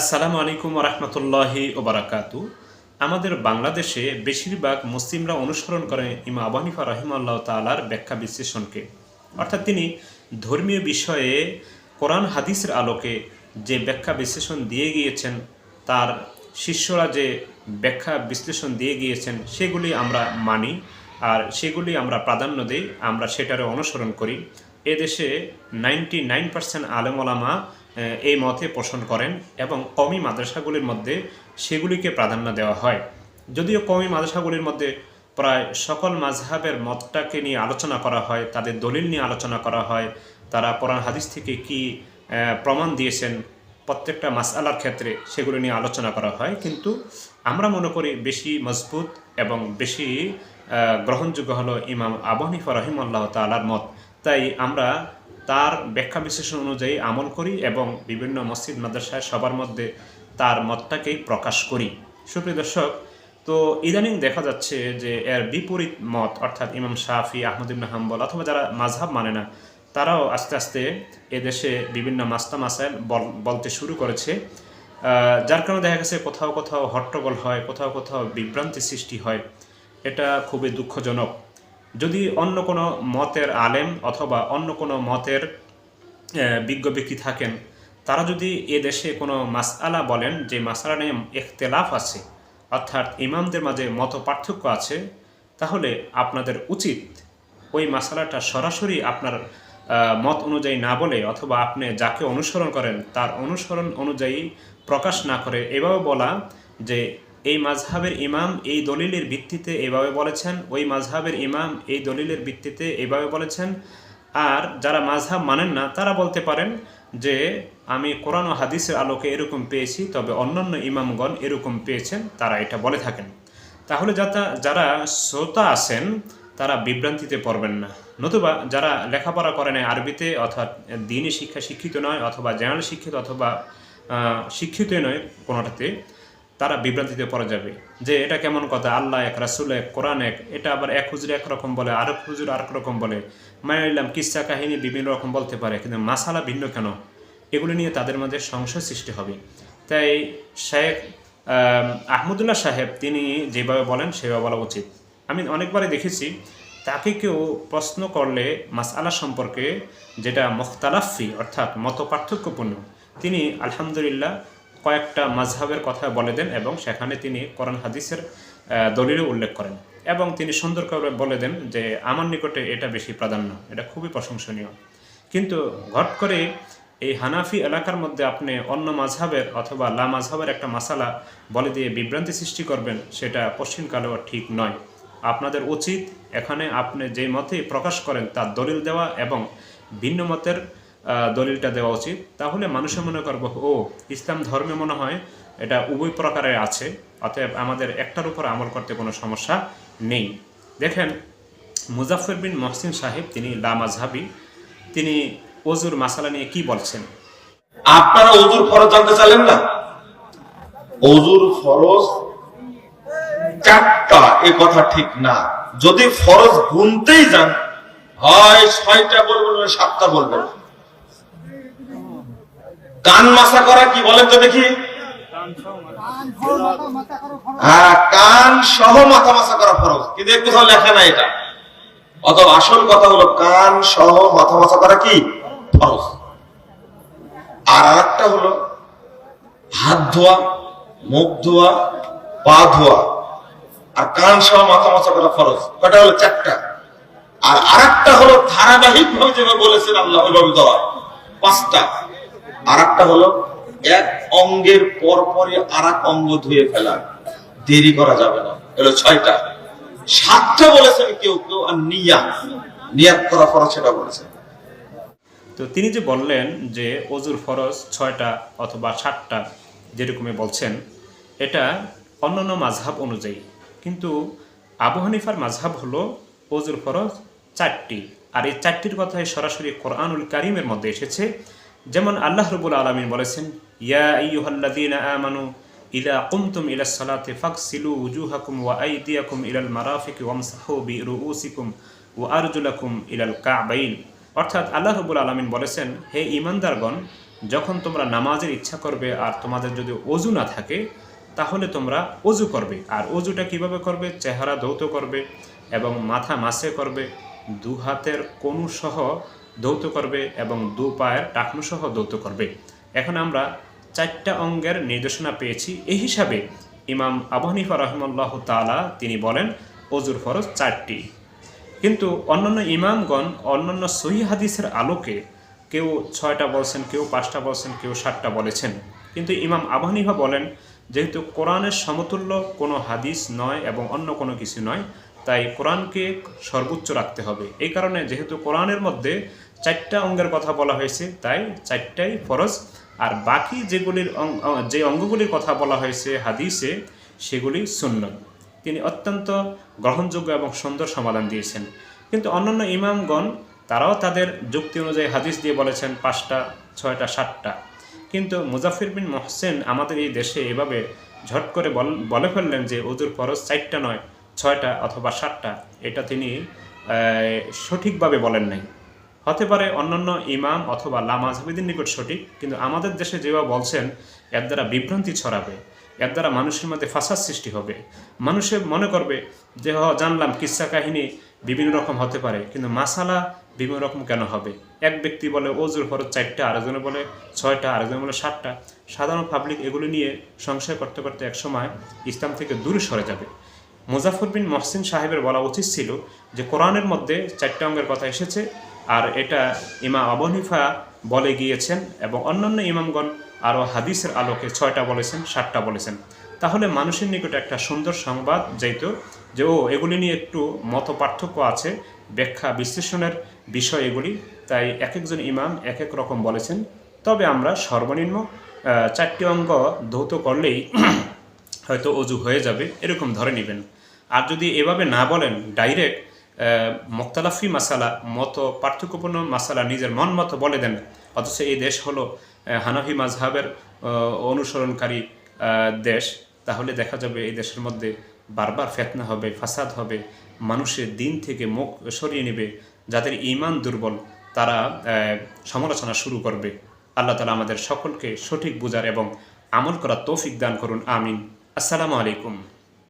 আসসালামু আলাইকুম রহমতুল্লাহি ওবরাকাতু আমাদের বাংলাদেশে বেশিরভাগ মুসলিমরা অনুসরণ করে ইমা আবু হানিফা রহিমাল্লাহ তালার ব্যাখ্যা বিশ্লেষণকে। অর্থাৎ তিনি ধর্মীয় বিষয়ে কোরআন, হাদিসের আলোকে যে ব্যাখ্যা বিশ্লেষণ দিয়ে গিয়েছেন, তার শিষ্যরা যে ব্যাখ্যা বিশ্লেষণ দিয়ে গিয়েছেন, সেগুলি আমরা মানি আর সেগুলি আমরা প্রাধান্য দিই, আমরা সেটারও অনুসরণ করি। এদেশে নাইনটি নাইন পার্সেন্ট আলেমলামা এই মতে পোষণ করেন এবং কমি মাদ্রাসাগুলির মধ্যে সেগুলিকে প্রাধান্য দেওয়া হয়। যদিও কমি মাদ্রাসাগুলির মধ্যে প্রায় সকল মাঝহাবের মতটাকে নিয়ে আলোচনা করা হয়, তাদের দলিল নিয়ে আলোচনা করা হয়, তারা কোরআন হাদিস থেকে কি প্রমাণ দিয়েছেন প্রত্যেকটা মাসআলার ক্ষেত্রে সেগুলো নিয়ে আলোচনা করা হয়। কিন্তু আমরা মনে করি বেশি মজবুত এবং বেশি গ্রহণযোগ্য হলো ইমাম আবু হানিফা রহিমাল্লাহ তালার মত। তাই আমরা তার ব্যাখ্যা বিশ্লেষণ অনুযায়ী আমল করি এবং বিভিন্ন মসজিদ, মাদ্রাসায় সবার মধ্যে তার মতটাকেই প্রকাশ করি। সুপ্রিয় দর্শক, তো ইদানিং দেখা যাচ্ছে যে এর বিপরীত মত, অর্থাৎ ইমাম শাফি, আহমদ ইবনে হাম্বল অথবা যারা মাঝহাব মানে না, তারাও আস্তে আস্তে এদেশে বিভিন্ন মাস্তা মাসাইল বল- বলতে শুরু করেছে। যার কারণে দেখা গেছে কোথাও কোথাও হট্টগোল হয়, কোথাও কোথাও বিভ্রান্তি সৃষ্টি হয়। এটা খুবই দুঃখজনক। যদি অন্য কোনো মতের আলেম অথবা অন্য কোনো মতের বিজ্ঞ ব্যক্তি থাকেন, তারা যদি এ দেশে কোনো মাসআলা বলেন যে মাসালা নিয়ে ইখতেলাফ আছে, অর্থাৎ ইমামদের মাঝে মত পার্থক্য আছে, তাহলে আপনাদের উচিত ওই মাসালাটা সরাসরি আপনার মত অনুযায়ী না বলে অথবা আপনি যাকে অনুসরণ করেন, তার অনুসরণ অনুযায়ী প্রকাশ না করে এভাবে বলা যে এই মাঝহাবের ইমাম এই দলিলের ভিত্তিতে এভাবে বলেছেন, ওই মাঝহাবের ইমাম এই দলিলের ভিত্তিতে এভাবে বলেছেন। আর যারা মাঝহাব মানেন না, তারা বলতে পারেন যে, আমি কোরআন ও হাদিসের আলোকে এরকম পেয়েছি, তবে অন্যান্য ইমামগণ এরকম পেয়েছেন, তারা এটা বলে থাকেন। তাহলে যাতা, যারা শ্রোতা আছেন, তারা বিভ্রান্তিতে পড়বেন না। নতুবা যারা লেখাপড়া করেন আরবিতে, অর্থাৎ দিনই শিক্ষা শিক্ষিত নয়, অথবা জেনারেল শিক্ষিত, অথবা শিক্ষিত নয়, কোনোটাতে তারা বিভ্রান্তিতে পড়া যাবে। যে এটা কেমন কথা? আল্লাহ এক, রাসুল এক, কোরআন এক, এটা আবার এক হুজুর একরকম বলে, আরেক হুজুর আরেক রকম বলে। মানে নিলাম, কিসা কাহিনী বিভিন্ন রকম বলতে পারে, কিন্তু মাসালা ভিন্ন কেন? এগুলো নিয়ে তাদের মধ্যে সংশয় সৃষ্টি হবে। তাই শেখ আহমদুল্লাহ সাহেব, তিনি যেভাবে বলেন, সেভাবে বলা উচিত। আমি অনেকবারই দেখেছি, তাকে কেউ প্রশ্ন করলে মাসআলা সম্পর্কে যেটা মুখতালাফি, অর্থাৎ মত পার্থক্যপূর্ণ তিনি আলহামদুলিল্লাহ কয়েকটা মাঝহাবের কথা বলে দেন এবং সেখানে তিনি কোরআন হাদিসের দলিলও উল্লেখ করেন। এবং তিনি সুন্দর করে বলে দেন যে, আমার নিকটে এটা বেশি প্রাধান্য, এটা খুবই প্রশংসনীয়। কিন্তু ঘট করে এই হানাফি এলাকার মধ্যে আপনি অন্য মাঝহাবের অথবা লা মাঝহাবের একটা মাসালা বলে দিয়ে বিভ্রান্তি সৃষ্টি করবেন, সেটা পশ্চিমকালেও ঠিক নয়। আপনাদের উচিত এখানে আপনি যে মতে প্রকাশ করেন তার দলিল দেওয়া এবং ভিন্ন মতের দলিলটা দেওয়া উচিত। তাহলে মানুষে মনে করব, ও, ইসলাম ধর্মে মনে হয় এটা উভয় প্রকারে আছে, অতএব আমাদের একটার উপর আমল করতে কোনো সমস্যা নেই। দেখেন মুজাফর বিন মহসিন সাহেব, তিনি লা মাঝহাবি তিনি ওজুর মাসালা নিয়ে কি বলছেন? আপনারা অজুর ফরজ জানতে চাইলেন না? অজুর ফরজ চারটা, এ কথা ঠিক না। যদি ফরজ গুনতেই যান, হয় ছয়টা বলবেন সাতটা বলবেন কান মাসা করা কি বলেন তো দেখি। হ্যাঁ কান সহ মাথা মাসা করা ফরজ। কিন্তু কোথাও লেখা নাই এটা। অথবা আসল কথা হলো, কান সহ মাথা মাসা করা কি? ফরজ। আর আরেকটা হলো, হাত ধোয়া, মুখ ধোয়া, পা ধোয়া। আর কান সহ মাথা মাথা করা ফরজ। কটা হলো? চারটা। আর আরেকটা হলো ধারাবাহিক ভাবে যেভাবে বলেছেন আল্লাহ, ওইভাবে দেওয়া। পাঁচটা। আর একটা হলো, এক অঙ্গের পর পরে আর এক অঙ্গ ধুয়ে ফেলা। দেরি করা যাবে না। এলো ছয়টা। সাতটা বলেছেন কেউ কেউ, আর নিয়া। নিয়াত করা ফরজ সেটা বলেছেন তো তিনি যে বললেন যে অজুর ফরজ ছয়টা অথবা সাতটা যেরকমই বলছেন, এটা অন্যান্য মাঝহাব অনুযায়ী। কিন্তু আবু হানিফার মাঝহাব হলো অজুর ফরজ চারটি। আর এই চারটির কথাই সরাসরি কোরআনুল কারিমের মধ্যে এসেছে। যেমন আল্লাহ রবুল আলমিন বলেছেন, ইয়া আইয়ুহাল্লাযীনা আমানু ইদা কুমতুম ইলা সালাতে ফাকসিলু উজুহাকুম ওয়া আইদিয়াকুম ইলাল মারাফিক ওয়ামসাহু বিরুউসিকুম ওয়া আরজুলাকুম ইলাল কাবাইন। অর্থাৎ আল্লাহ রবুল আলমিন বলেছেন, হে ইমানদারগণ যখন তোমরা নামাজের ইচ্ছা করবে আর তোমাদের যদি অজু না থাকে, তাহলে তোমরা অজু করবে। আর অজুটা কীভাবে করবে? চেহারা ধৌত করবে এবং মাথা মাসে করবে। দু হাতের কনু সহ ধৌত করবে এবং দু পায়ের টাকনু সহ ধৌত করবে। এখন আমরা চারটা অঙ্গের নির্দেশনা পেয়েছি। এই হিসাবে ইমাম আবু হানিফা রহমল্লাহ তালা তিনি বলেন অজুর ফরজ চারটি। কিন্তু অন্যান্য ইমামগণ অন্যান্য সহি হাদিসের আলোকে কেউ ছয়টা বলছেন, কেউ পাঁচটা বলছেন, কেউ সাতটা বলেছেন। কিন্তু ইমাম আবু হানিফা বলেন, যেহেতু কোরআনের সমতুল্য কোনো হাদিস নয় এবং অন্য কোনো কিছু নয়, তাই কোরআনকে সর্বোচ্চ রাখতে হবে। এই কারণে যেহেতু কোরআনের মধ্যে চারটা অঙ্গের কথা বলা হয়েছে, তাই চারটাই ফরজ। আর বাকি যেগুলির যে অঙ্গগুলির কথা বলা হয়েছে হাদিসে, সেগুলি সুন্নত। তিনি অত্যন্ত গ্রহণযোগ্য এবং সুন্দর সমাধান দিয়েছেন। কিন্তু অন্যান্য ইমামগণ, তারাও তাদের যুক্তি অনুযায়ী হাদিস দিয়ে বলেছেন পাঁচটা, ছয়টা, সাতটা। কিন্তু মুজাফির বিন মহসেন আমাদের এই দেশে এভাবে ঝট করে বল- বলে ফেললেন যে ওজুর ফরজ চারটা নয়, ছয়টা অথবা সাতটা। এটা তিনি সঠিকভাবে বলেন নাই। হতে পারে অন্যান্য ইমাম অথবা লামাজহাবিদের নিকট সঠিক, কিন্তু আমাদের দেশে যেভাবে বলছেন, এর দ্বারা বিভ্রান্তি ছড়াবে, এর দ্বারা মানুষের মধ্যে ফাঁসার সৃষ্টি হবে। মানুষে মনে করবে যে, হ, জানলাম কিস্সা কাহিনী বিভিন্ন রকম হতে পারে, কিন্তু মাসালা বিভিন্ন রকম কেন হবে? এক ব্যক্তি বলে ওজুর ফরজ চারটা, আরেকজনে বলে, ছয়টা, আরেকজনে বলে, সাতটা। সাধারণ পাবলিক এগুলো নিয়ে সংশয় করতে করতে একসময় ইসলাম থেকে দূরে সরে যাবে। মুজাফর বিন মহসিন সাহেবের বলা উচিত ছিল যে, কোরআনের মধ্যে চারটা অঙ্গের কথা এসেছে আর এটা ইমা আবু হানিফা বলে গিয়েছেন এবং অন্যান্য ইমামগণ আরও হাদিসের আলোকে ছয়টা বলেছেন, সাতটা বলেছেন। তাহলে মানুষের নিকটে একটা সুন্দর সংবাদ যেত যে, ও, এগুলি নিয়ে একটু মত পার্থক্য আছে, ব্যাখ্যা বিশ্লেষণের বিষয় এগুলি। তাই এক একজন ইমাম এক এক রকম বলেছেন। তবে আমরা সর্বনিম্ন চারটি অঙ্গ ধৌত করলেই হয়তো অজু হয়ে যাবে, এরকম ধরে নেবেন। আর যদি এভাবে না বলেন, ডাইরেক্ট মোক্তালাফি মাসালা, মতো পার্থক্যপূর্ণ মাসালা নিজের মন মতো বলে দেন। অথচ এই দেশ হলো হানাফি মাঝহাবের অনুসরণকারী দেশ। তাহলে দেখা যাবে এই দেশের মধ্যে বারবার ফেতনা হবে, ফাসাদ হবে, মানুষের দিন থেকে মুখ সরিয়ে নেবে। যাদের ইমান দুর্বল, তারা সমালোচনা শুরু করবে। আল্লাহ তালা আমাদের সকলকে সঠিক বুঝার এবং আমল করার তৌফিক দান করুন, আমিন। আসসালামু আলাইকুম।